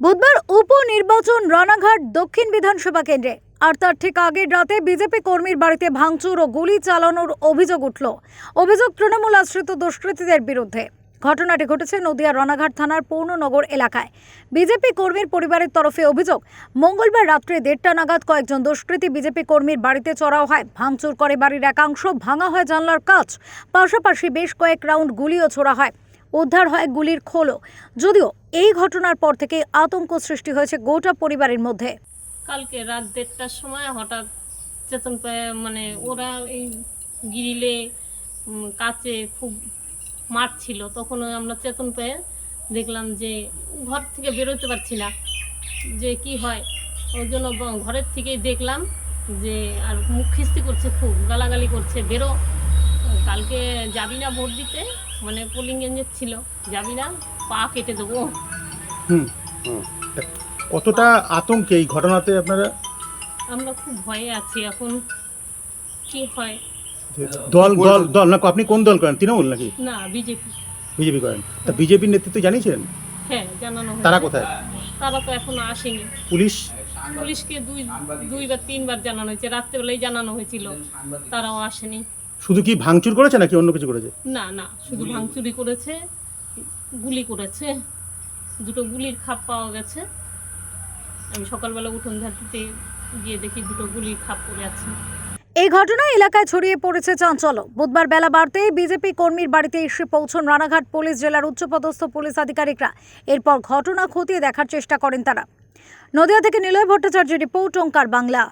বুধবার উপনির্বাচন রানাঘাট দক্ষিণ বিধানসভা কেন্দ্রে। আর তার ঠিক আগের রাতে বিজেপি কর্মীর বাড়িতে ভাঙচুর ও গুলি চালানোর অভিযোগ উঠল। অভিযোগ তৃণমূল আশ্রিত দুষ্কৃতীদের বিরুদ্ধে। ঘটনাটি ঘটেছে নদিয়া রানাঘাট থানার পূর্ণনগর এলাকায়। বিজেপি কর্মীর পরিবারের তরফে অভিযোগ, মঙ্গলবার রাত্রে দেড়টা নাগাদ কয়েকজন দুষ্কৃতী বিজেপি কর্মীর বাড়িতে চড়াও হয়। ভাঙচুর করে বাড়ির একাংশ ভাঙা হয় জানলার কাচ। পাশাপাশি বেশ কয়েক রাউন্ড গুলিও ছোড়া হয়। উদ্ধার হয় গুলির খোলও। যদিও এই ঘটনার পর থেকে আতঙ্ক সৃষ্টি হয়েছে গোটা পরিবারের মধ্যে। কালকে রাত দেড়টার সময় হঠাৎ চেতন মানে ওরা এই গিরিলে কাছে খুব মারছিল। তখন আমরা চেতন পেয়ে দেখলাম যে ঘর থেকে বেরোতে পারছি না, যে কি হয়। ওই জন্য ঘরের থেকেই দেখলাম যে আর মুখ খিস্তি করছে, খুব গালাগালি করছে, বেরো। কালকে যাবি না ভোট দিতে? মানে পোলিং এজেন্ট ছিল যাবি না? পা কেটে দেবো। হুম কতটা আতঙ্কে এই ঘটনাতে আপনারা? আমরা খুব ভয়ে আছি এখন। কি হয়? দল দল দল না আপনি কোন দল করেন? তৃণমূল নাকি? না বিজেপি। বিজেপি করেন। তা বিজেপির নেতৃত্ব জানিয়েছিলেন? হ্যাঁ জানানো তারা কোথায়? তারা তো এখনও আসেনি। পুলিশ? পুলিশকে দুই দুইবার তিনবার জানানো হয়েছে। রাত্রেবেলায় জানানো হয়েছিল তারাও আসেনি। শুধু কি ভাঙচুর করেছে নাকি অন্য কিছু করেছে? না না শুধু ভাঙচুরি করেছে গুলি করেছে দুটো গুলির খাপ পাওয়া গেছে। আমি সকালবেলা উঠোন ঝাঁটিতে গিয়ে দেখি দুটো গুলির খাপ পড়ে আছে। এই ঘটনায় এলাকায় ছড়িয়ে পড়েছে চাঞ্চল্য। বুধবার বেলা বাড়তেই বিজেপি কর্মীর বাড়িতে এসে পৌঁছন রানাঘাট পুলিশ জেলার উচ্চপদস্থ পুলিশ আধিকারিকরা। এরপর ঘটনা খতিয়ে দেখার চেষ্টা করেন তারা। নদিয়া থেকে নিলয় ভট্টাচার্যের রিপোর্ট ওঙ্কার বাংলা।